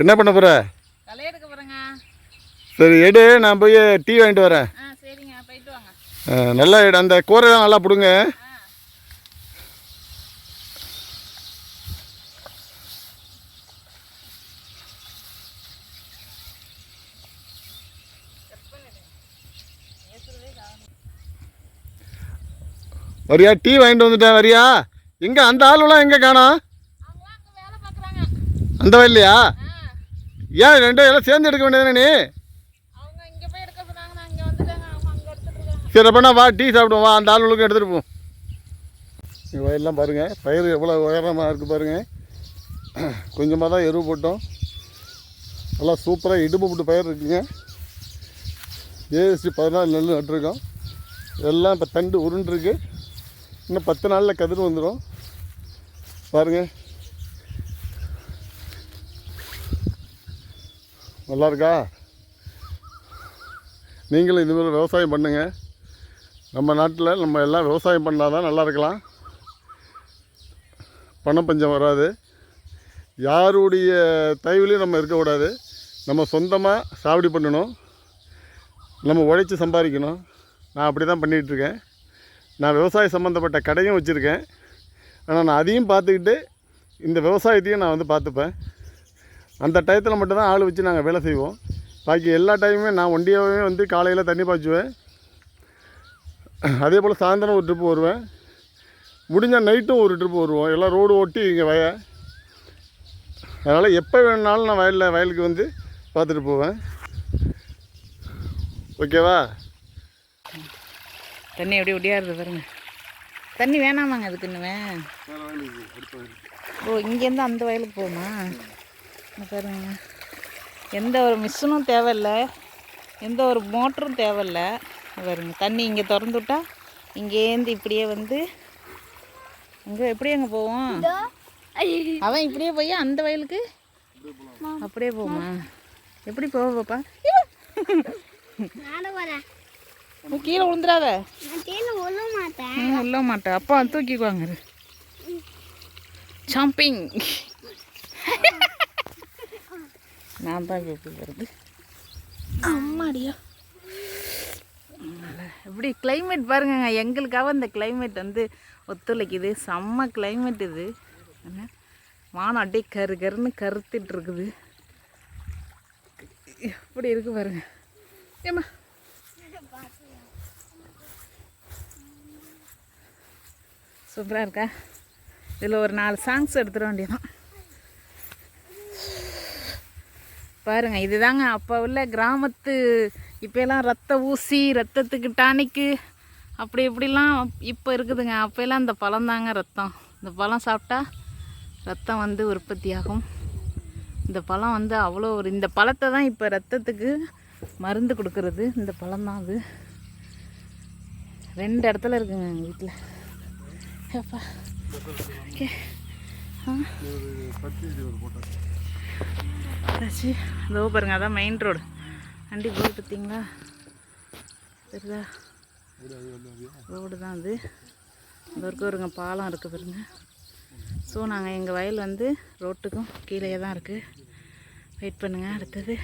என்ன பண்ண போகிற களை எடுக்க போகிறேங்க சரி எடு நான் போய் டீ வாங்கிட்டு வரேன். ஆ சரிங்க போயிட்டு வாங்க. ஆ, நல்லா எடு அந்த கூரையெல்லாம் நல்லா பிடுங்க. வரியா டீ வாங்கிட்டு வந்துட்டேன் வரியா? எங்கே அந்த ஆளுலாம் எங்கே காணோம்? அவங்களாம் அங்கே வேலை பார்க்குறாங்க. அந்த ஆ. ஏன் ரெண்டும் எல்லாம் சேர்ந்து எடுக்க வேண்டியதானே நீ? சரி அப்பனா வா டீ சாப்பிடுவோம் வா அந்த ஆளுகளுக்கும் எடுத்துகிட்டு போ. இங்கே வயல்லாம் பாருங்கள் பயிர் எவ்வளோ உயரமாக இருக்குது பாருங்கள் கொஞ்சமாக தான் எருவு போட்டோம். நல்லா சூப்பராக இடுப்பு போட்டு பயிர் இருக்குங்க. ஏஎஸ்டி பதினாலு நெல் நட்டுருக்கோம். எல்லாம் இப்போ தண்டு உருண்டுருக்கு இன்னும் பத்து நாளில் கதிர் வந்துடும் பாருங்கள் நல்லா இருக்கா நீங்களும் இதுமாதிரி விவசாயம் பண்ணுங்கள் நம்ம நாட்டில் நம்ம எல்லாம் விவசாயம் பண்ணால் தான் நல்லா இருக்கலாம் பணம் பஞ்சம் வராது. யாருடைய தயவுலையும் நம்ம இருக்கக்கூடாது. நம்ம சொந்தமாக சாவடி பண்ணணும். நம்ம உழைச்சி சம்பாதிக்கணும். நான் அப்படி தான் பண்ணிகிட்ருக்கேன். நான் விவசாய சம்மந்தப்பட்ட கடையும் வச்சுருக்கேன். ஆனால் நான் அதையும் பார்த்துக்கிட்டு இந்த விவசாயத்தையும் நான் வந்து பார்த்துப்பேன். அந்த டயத்தில் மட்டும்தான் ஆள் வச்சு நாங்கள் வேலை செய்வோம். பாக்கி எல்லா டைமுமே நான் ஒண்டியாகவே வந்து காலையில் தண்ணி பாய்ச்சுவேன். அதே போல் சாயந்தரம் ஒரு ட்ரிப்பு வருவேன். முடிஞ்சால் நைட்டும் ஒரு ட்ரிப்பு வருவோம். எல்லாம் ரோடு ஓட்டி இங்கே வய. அதனால் எப்போ வேணுனாலும் நான் வயலில் வயலுக்கு வந்து பார்த்துட்டு போவேன். ஓகேவா தண்ணி எப்படி ஒடியாருது பாருங்க. தண்ணி வேணாமாங்க அதுக்கு இன்னுமே. ஓ இங்கேருந்து அந்த வயலுக்கு போகுமா? பாருங்க. எந்த ஒரு மிஷினும் தேவையில்ல. எந்த ஒரு மோட்டரும் தேவையில்ல. இங்க பாருங்க. தண்ணி இங்கே திறந்து விட்டா இங்கேருந்து இப்படியே வந்து அங்கே எப்படி அங்கே போவோம்? அவன் இப்படியே போய் அந்த வயலுக்கு அப்படியே போமா? எப்படி போவ பாப்பா? நீ கீழே விழுந்துடாத. உள்ள மாட்டேன். அப்பா தூக்கிக்குவாங்க. ஜம்பிங் இப்போ எப்படி வருது அம்மாடியா எப்படி climate பாருங்க எங்களுக்காக இந்த climate வந்து ஒத்துழைக்குது. செம்ம climate இது? வானம் அப்படியே கரு கருன்னு கருத்துட்டு இருக்குது எப்படி இருக்கு பாருங்க. ஏம்மா? சூப்பராக இருக்கா? இதில் ஒரு நாலு சாங்ஸ் எடுத்துட வேண்டியதான் பாருங்க இதுதாங்க அப்போ உள்ள கிராமத்து இப்போலாம் ரத்த ஊசி ரத்தத்துக்கு டானிக்கு அப்படி இப்படிலாம் இப்போ இருக்குதுங்க. அப்போலாம் இந்த பழம் தாங்க ரத்தம். இந்த பழம் சாப்பிட்டா ரத்தம் வந்து உற்பத்தியாகும். இந்த பழம் வந்து அவ்வளோ ஒரு இந்த பழத்தை தான் இப்போ ரத்தத்துக்கு மருந்து கொடுக்கறது. இந்த பழம் தான் அது. ரெண்டு இடத்துல இருக்குங்க எங்கள் வீட்டில் ஏப்பா ஓகே ஆ. ஆச்சு அதோ பாருங்க அதான் மெயின் ரோடு வண்டி போய் பார்த்தீங்களா? தெரியுதா? ரோடு தான் அது. இந்த வரைக்கும் ஒருங்க பாலம் இருக்குது பாருங்க. ஸோ நாங்கள் எங்கள் வயல் வந்து ரோட்டுக்கும் கீழே தான் இருக்குது வெயிட் பண்ணுங்கள் அடுத்தது.